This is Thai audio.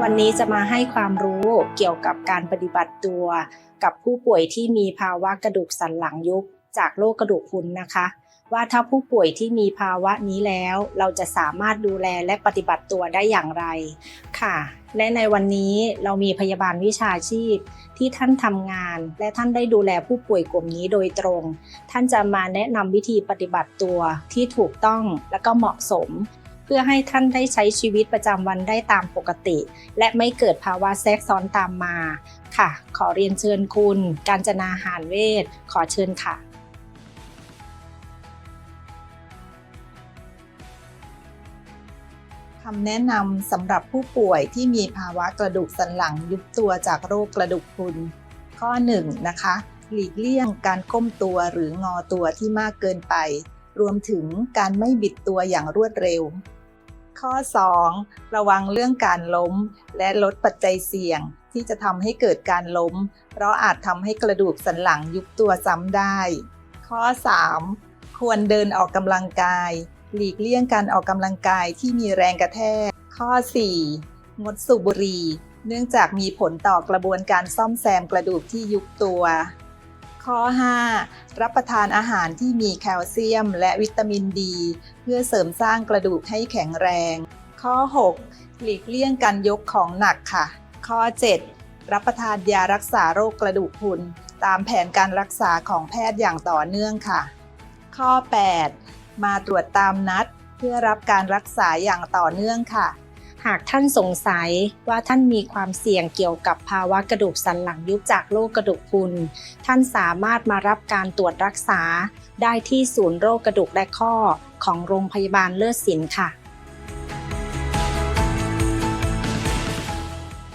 วันนี้จะมาให้ความรู้เกี่ยวกับการปฏิบัติตัว กับผู้ป่วยที่มีภาวะกระดูกสันหลังยุบจากโรคกระดูกพรุนนะคะ ว่าถ้าผู้ป่วยที่มีภาวะนี้แล้ว เราจะสามารถดูแลและปฏิบัติตัวได้อย่างไรค่ะ และในวันนี้เรามีพยาบาลวิชาชีพที่ท่านทำงาน และท่านได้ดูแลผู้ป่วยกลุ่มนี้โดยตรง ท่านจะมาแนะนำวิธีปฏิบัติตัวที่ถูกต้องและก็เหมาะสม พื่อให้ท่านได้ใช้ชีวิตประจำวันได้ตามปกติ และไม่เกิดภาวะแทรกซ้อนตามมาค่ะ ขอเรียนเชิญคุณ การจนาหารเวทขอเชิญค่ะคำแนะนำสำหรับผู้ป่วยที่มีภาวะกระดูกสันหลังยุบตัวจากโรคกระดูกพรุนข้อ 1 นะคะ หลีกเลี่ยงการก้มตัวหรืองอตัวที่มากเกินไป รวมถึงการไม่บิดตัวอย่างรวดเร็ว ข้อ 2 ระวังเรื่องการล้ม และลดปัจจัยเสี่ยง ที่จะทำให้เกิดการล้ม เพราะอาจทำให้กระดูกสันหลังยุบตัวซ้ำได้ ข้อ 3 ควรเดินออกกำลังกาย หลีกเลี่ยงการออกกำลังกายที่มีแรงกระแทก ข้อ 4 งดสูบบุหรี่ เนื่องจากมีผลต่อกระบวนการซ่อมแซมกระดูกที่ยุบตัว ข้อ 5 รับประทานอาหารที่มีแคลเซียม และวิตามินดี เพื่อเสริมสร้างกระดูกให้แข็งแรง ข้อ 6 หลีกเลี่ยงการยกของหนักค่ะ ข้อ 7 รับประทานยารักษาโรคกระดูกพรุนตามแผนการรักษาของแพทย์อย่างต่อเนื่องค่ะ ข้อ 8 มาตรวจตามนัด เพื่อรับการรักษาอย่างต่อเนื่องค่ะ หากท่านสงสัยว่าท่านมีความเสี่ยงเกี่ยวกับภาวะกระดูกสันหลังยุบจากโรคกระดูกพรุน ท่านสามารถมารับการตรวจรักษา ได้ที่ศูนย์โรคกระดูกและข้อของโรงพยาบาลเลิศศิลป์ค่ะ